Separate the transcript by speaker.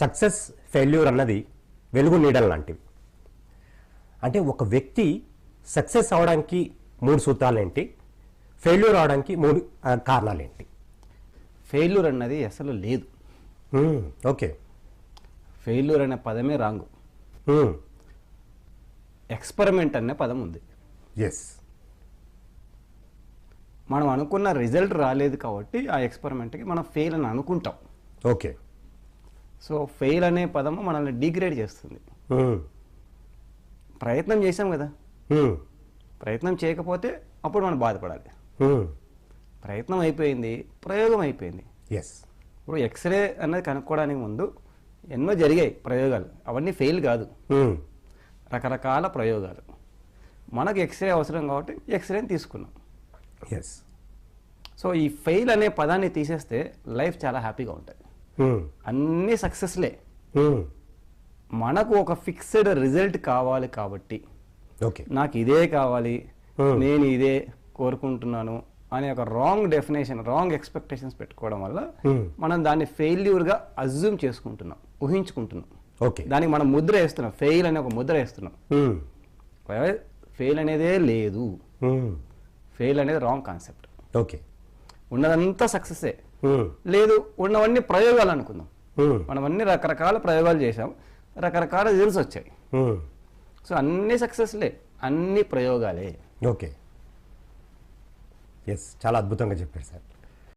Speaker 1: Success failure అన్నది వెలుగు నీడలు లాంటివి. అంటే ఒక వ్యక్తి సక్సెస్ అవడానికి మూడు సూత్రాలు ఏంటి ఫెయిల్యూర్ అవడానికి మూడు కారణాలు ఏంటి
Speaker 2: ఫెయిల్యూర్ అన్నది అసలు లేదు.
Speaker 1: ఓకే.
Speaker 2: ఫెయిల్యూర్ అనే పదమే రాంగు. ఎక్స్పెరిమెంట్ అనే పదం ఉంది.
Speaker 1: ఎస్
Speaker 2: మనం అనుకున్న రిజల్ట్ రాలేదు కాబట్టి ఆ ఎక్స్పెరిమెంట్కి మనం ఫెయిల్ అని అనుకుంటాం.
Speaker 1: ఓకే.
Speaker 2: సో ఫెయిల్ అనే పదము మనల్ని డిగ్రేడ్ చేస్తుంది. ప్రయత్నం చేసాం కదా. ప్రయత్నం చేయకపోతే అప్పుడు మనం బాధపడాలి. ప్రయత్నం అయిపోయింది ప్రయోగం అయిపోయింది.
Speaker 1: ఎస్
Speaker 2: ఇప్పుడు ఎక్స్రే అన్నది కనుక్కోవడానికి ముందు ఎన్నో జరిగాయి ప్రయోగాలు. అవన్నీ ఫెయిల్ కాదు. రకరకాల ప్రయోగాలు. మనకు ఎక్స్రే అవసరం కాబట్టి ఎక్స్రేని తీసుకున్నాం.
Speaker 1: ఎస్
Speaker 2: సో ఈ ఫెయిల్ అనే పదాన్ని తీసేస్తే లైఫ్ చాలా హ్యాపీగా ఉంటుంది. అన్నీ సక్సెస్లే
Speaker 1: మ్మ్,
Speaker 2: మనకు ఒక ఫిక్స్డ్ రిజల్ట్ కావాలి కాబట్టి.
Speaker 1: ఓకే
Speaker 2: నాకు ఇదే కావాలి.
Speaker 1: Hmm.
Speaker 2: నేను ఇదే కోరుకుంటున్నాను అనే ఒక రాంగ్ డెఫినేషన్ రాంగ్ ఎక్స్పెక్టేషన్స్ పెట్టుకోవడం వల్ల
Speaker 1: Hmm.
Speaker 2: మనం దాన్ని ఫెయిల్యూర్గా అజ్యూమ్ చేసుకుంటున్నాం ఊహించుకుంటున్నాం.
Speaker 1: ఓకే
Speaker 2: దానికి మనం ముద్ర వేస్తున్నాం ఫెయిల్ అనే ఒక ముద్ర వేస్తున్నాం. ఫెయిల్ అనేదే లేదు. ఫెయిల్ అనేది రాంగ్ కాన్సెప్ట్
Speaker 1: ఓకే
Speaker 2: ఉన్నదంతా సక్సెసే లేదు ఉన్నవన్నీ ప్రయోగాలు అనుకుందాం మనం అన్ని రకరకాల ప్రయోగాలు చేసాం రకరకాల రిజల్ట్స్ వచ్చాయి. సో అన్ని సక్సెస్లే అన్ని ప్రయోగాలే.
Speaker 1: ఓకే. ఎస్ చాలా అద్భుతంగా చెప్పారు సార్.